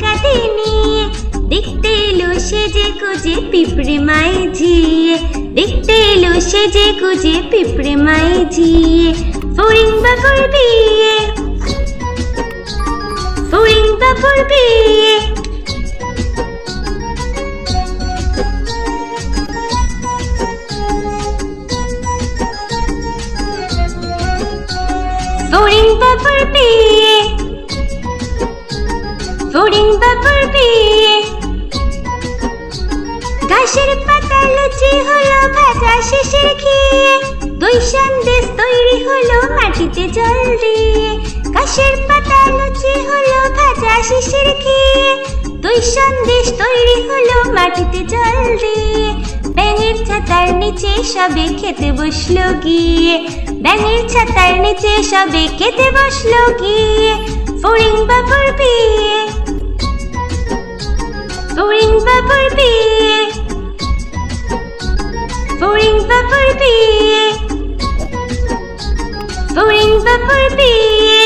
কাঁধে নিয়ে দেখতে এলো সেজে গুজে পিঁপড়ে মায়ে ঝিয়ে দেখতে এলো সেজে গুজে পিঁপড়ে মায়ে ঝিয়ে ফড়িং বাবুর বিয়ে ফড়িং বাবুর বিয়ে ফড়িং বাবুর বিয়ে বাবুর বিয়ে। ঘাসের পাতা লুচি হলো ভাজা শেষের খেয়ে দুই সন্দেশ তৈরি হলো মাটিতে জল দিয়ে। ঘাসের পাতা লুচি হলো ভাজা শেষের খেয়ে দুই সন্দেশ তৈরি হলো মাটিতে জল দিয়ে। ব্যাঙের ছাতার নিচে সবে খেতে বসল গিয়ে। ব্যাঙের ছাতার নিচে সবে খেতে বসল গিয়ে। ফড়িং বাবুর বিয়ে। ফড়িং বাবুর বিয়ে ফড়িং বাবুর বিয়ে ফড়িং বাবুর বিয়ে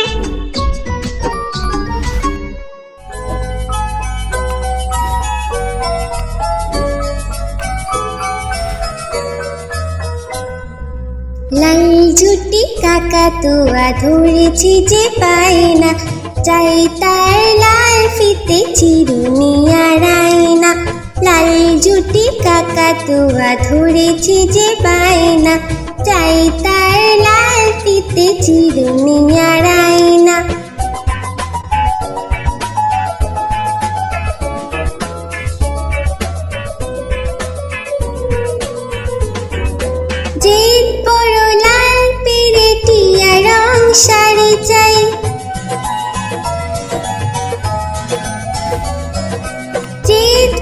লাল ঝুটি কাকা তুয়া ধরেছি যে পায় না। চাই তার লাল ফিতে চিরুনি আর লাল ঝুটি কাকা তুয়া ধরেছি যে পায় চাই তার লাল ফিতে চিরুনি আর না যে বড় লাল পেরেটিয়া রং শাড়ি চাই।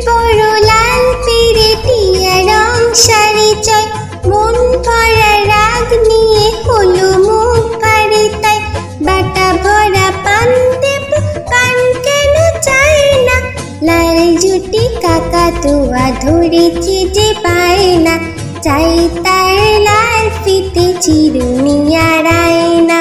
বড় লাল পেরেটিয়া রং শাড়ি চাই মন ভরা রাগ নিয়ে হলো মুখ পারে তাই। বাটা ভরা পান দেব পান কেন চাই না? লাল জুটি কাকা তোয়া ধরেছি যে পায় না। চাই তার লাল ফিতে চিরুনি আর না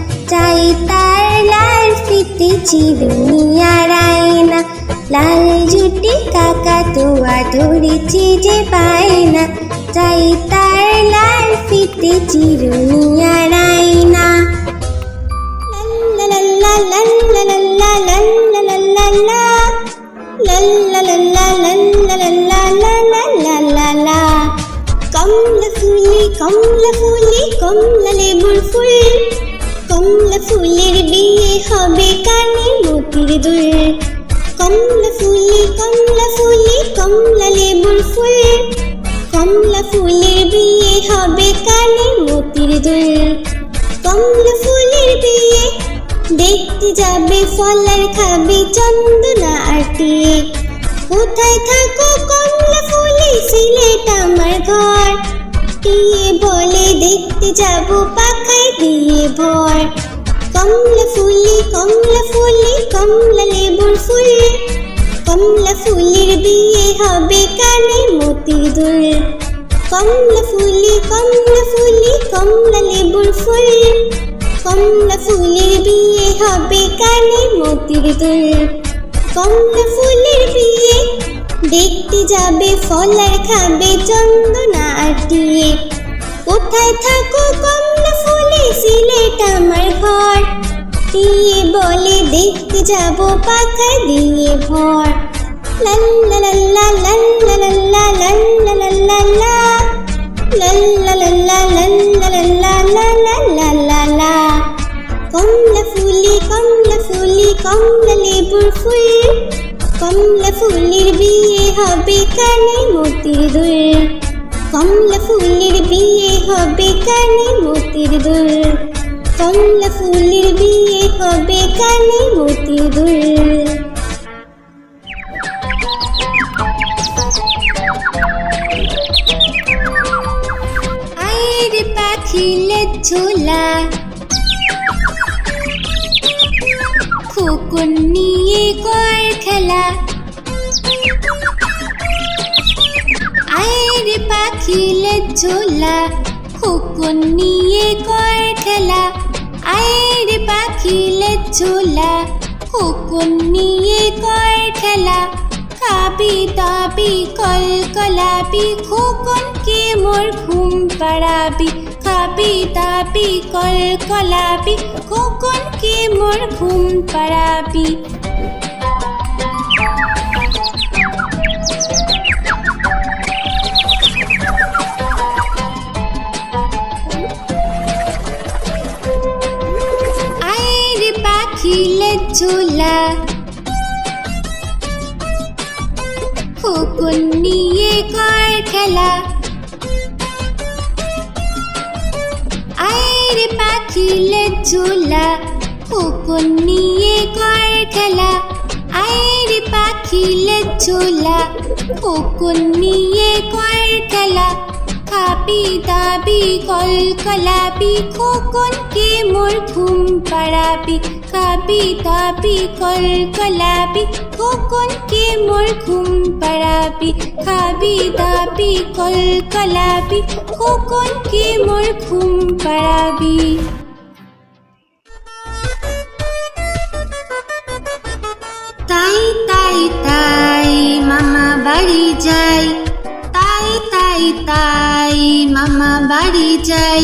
দুনিয়ার আয়না লাল জুটি কাকা তোয়া ধরেছি যে পায় না তাই তার লাল ফিতে চিরুনিয়ার আয়না কমলা ফুলি কমলা ফুলি, কমলা লেবুর ফুল। কমলা ফুলের বিয়ে হবে কানে মতির দুল। কমলা ফুলি কমলা ফুলি, কমলা লেবুর ফুল। কমলা ফুলের বিয়ে হবে কানে মতির দুল। কমলা ফুলের বিয়ে দেখতে যাবে, ফলার খাবে চন্দনা আটিয়ে কোথায় থাকো কমলা ফুলি, সিলেট আমার ঘর। টিয়ে বলে, দেখতে যাব পাখায় দিয়ে ভর। কমলা ফুলি কমলা ফুলি, কমলা লেবুর ফুল। কমলা ফুলের বিয়ে হবে কানে মতির দুল। কমলা ফুলি কমলা ফুলি, কমলা লেবুর ফুল। কমলা ফুলের বিয়ে হবে কানে মতির দুল। কমলা ফুলের বিয়ে দেখতে যাবে ফলার খাবে চন্দনা আটিয়ে কোথায় থাকো কমলা ফুলে সিলেট আমার ঘর দিয়ে বলে দেখতে যাব পাখা দিয়ে ভর লাল্লা লাল্লা লা লাল্লা লাল্লা কমলা ফুলি কমলা ফুলি কমলা লেবুর ফুল কমলা ফুলের বিয়ে হবে কানে মতির দুল। কমলা ফুলের বিয়ে হবে কানে মতির দুল। কমলা ফুলের বিয়ে হবে কানে মতির দুল। ঝোলা। খোকন নিয়ে কর খেলা আয়ের পাখিলে ঝোলা, খোকন নিয়ে কর খেলা আয়ের পাখিলে ঝোলা, খোকন নিয়ে কর খেলা খাবি দাবি কল কলাবি খোকন কে মোর ঘুম পাড়াবি। খাবি দাবি কল কলাবি খোকন কে মোর ঘুম পাড়াবি। ঝোলা খোকন নিয়ে কর খেলা। আয়ের পাখিলে ঝোলা খোকন নিয়ে কর খেলা। আয়ের পাখিলে ঝোলা খোকন নিয়ে কর খেলা। খাবি দাবি কল কলাবি খোকন কে মোর ঘুম পাড়াবি। খাবি দাবি কল কলাবি খোকন কে মোর ঘুম পাড়াবি খাবি দাবি কল কলাবি খোকন কে মোর ঘুম পাড়াবি তাই তাই তাই মামা বাড়ি যাই তাই তাই তাই মামা বাড়ি যাই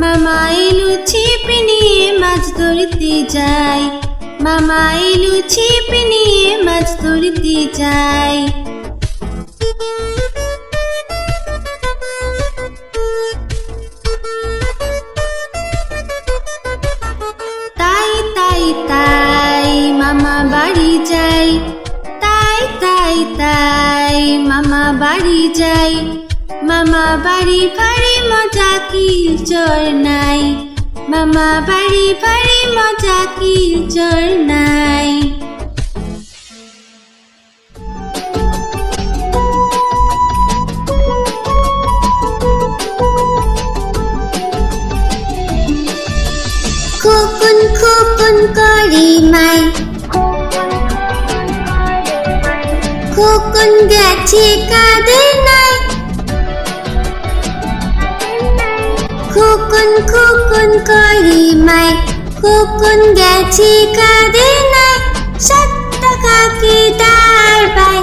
মামা এলু ছিপ মাছ ধরতে যাই মামা এলু ছিপ মাছ ধরতে যাই তাই তাই তাই মামা বাড়ি যাই তাই তাই তাই মামা বাড়ি যাই মামা বাড়ি ভারি মজা কি জোর নাই। মামা বাড়ি ভারি মজা কি জোর নাই। খোকন খোকন করে মাই। গেছি খোকন খোকন করি মাই? খোকন গেছি কাদের নাই সাত টাকা কি দার বাই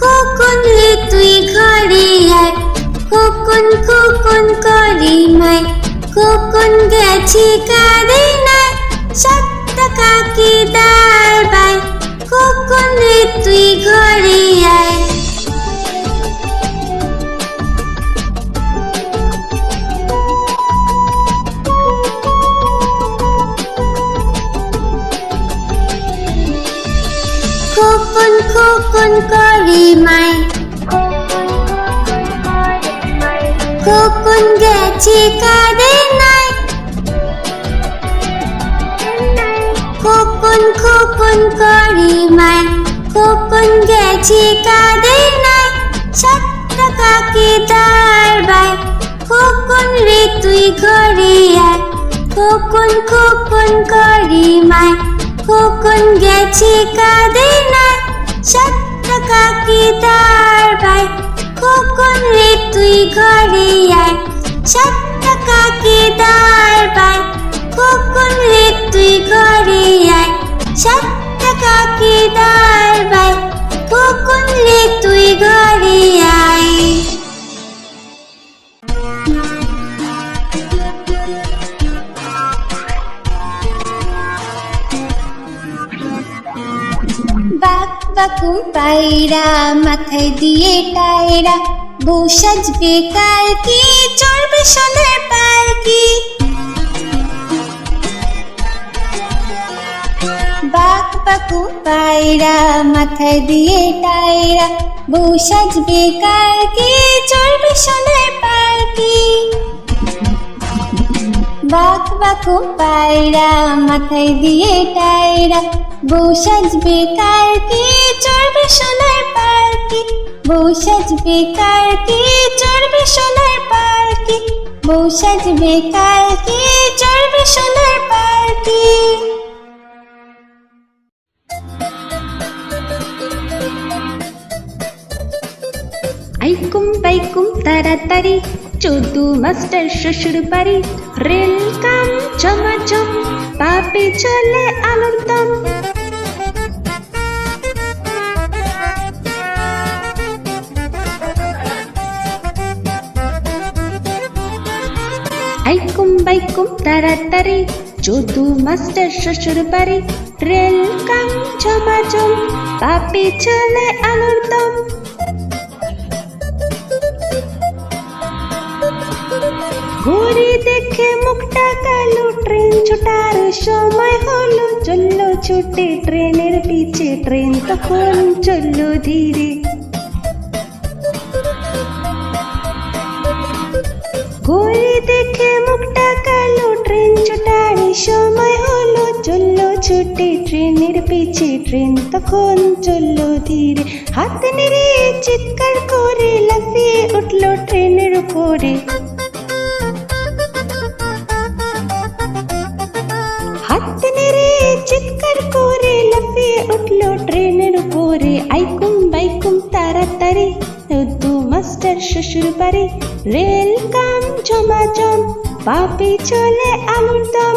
খোকন রে তুই ঘরে আয়। খোকন খোকন করি মাই। খোকন গেছি কাদের নাই সাত টাকা কি দার বাই খোকন রে তুই ঘরে খোকন গেছে কাদের নাই। খোকন খোকন করি মাই খোকন গেছে কাদের নাই। সাত টাকা কি দার বাই খোকন রে তুই ঘরে আয়। খোকন খোকন করি মাই খোকন গেছে কাদের নাই। সাত টাকা কি দার বাই খোকন রে তুই ঘরে আয়? সাতটা কাকে দার পায়? খোকন রে তুই ঘরে আয়? সাতটা কাকে দার পায়? খোকন রে তুই ঘরে আয়? বাকুম পায়রা, মাথায় দিয়ে টায়রা। বউ কালকে, চড়বে সোনার পালকি। বাক বাকু পায়রা, মাথায় দিয়ে টায়রা। বউ সাজবে কালকে, চড়বে সোনার পালকি। বাক পায়রা, মাথায় দিয়ে টায়রা। বউ সাজবে কালকে চড়বে সোনার পালকি বউ সাজবে কালকে চড়বে সোনার পালকি বউ সাজবে কালকে চড়বে সোনার পালকি আইকুম বাইকুম তাড়াতাড়ি, চোদ্দু মাস্টার শ্বশুর বাড়ি রেল কাম জমাজম পাপে চলে আলোর দম। আইকুম বাইকুম তাড়াতাড়ি চোদ্দু মাস্টার শ্বশুর বাড়ি। রেল কাম জমাজম পাপে চলে আলোর দম। ঘুরি দেখে মুখটা কালো, ট্রেন ছোটার সময় হলো। চলল ছুটে ট্রেনের পিছে, ট্রেন তখন চলল ধীরে। ঘুরি দেখে মুখটা কালো, ট্রেন ছোটার সময় হলো। চলল ছুটে ট্রেনের পিছে, ট্রেন তখন চলল ধীরে। হাত নেড়ে চিৎকার করে লাফিয়ে উঠল ট্রেনের উপরে। রেল কাম চমাচম পাপে চলে আলুর দম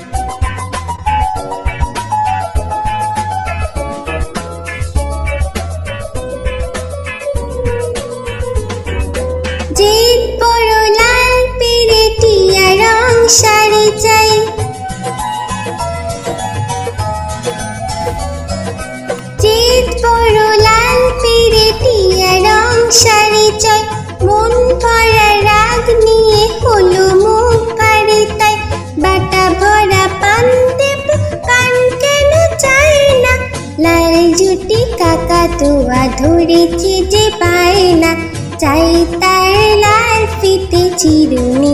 ভরা রাগ নিয়ে হলো মুখ কারে তাই বাটা ভরা পান দেব কান কেন চায় না? লাল জুটি কাকাতুয়া ধরেছে যে পায় না চাই তার লাল ফিতে চিরুনি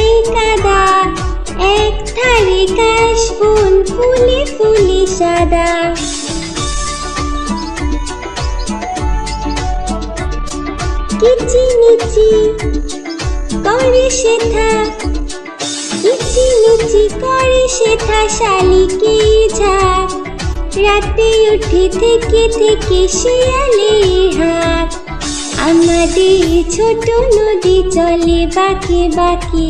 ফুলে ফুলে সাদা। কিচি মিচি করে শেথা কিচি মিচি করে শেথা শালিকে ঝাঁক রাতে উঠে থেকে থেকে শিয়ালে হাঁক আমাদের ছোট নদী চলে বাকি বাকি।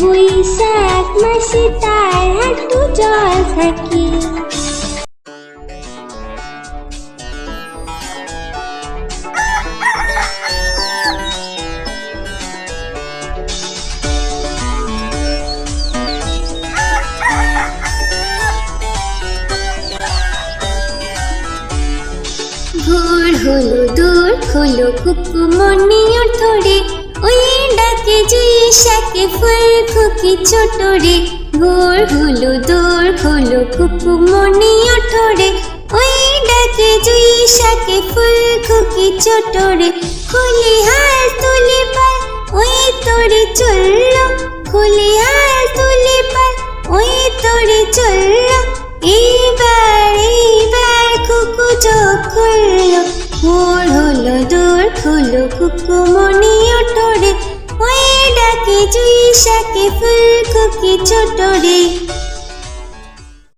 বৈশাখ মাসে তার হাঁটু জল থাকে। শাকে ফুল খুকি ছোট রে ভোর হলো দূর হলো কুকুমনি ধরে ওই ডাকে জুই শাকে ফুল খুকি ছোট রে, খুলি হাল তুলে পাল ওই তোরে চলল। খুলি হাল তুলে পাল ওই তোরে চলল। এইবার এইবার কুকু চোখ খুললো। ভোর হলো দূর হলো কুকু মনি ওঠরে ডাকে জুই শাকে ফুল খুকি ছোট রে?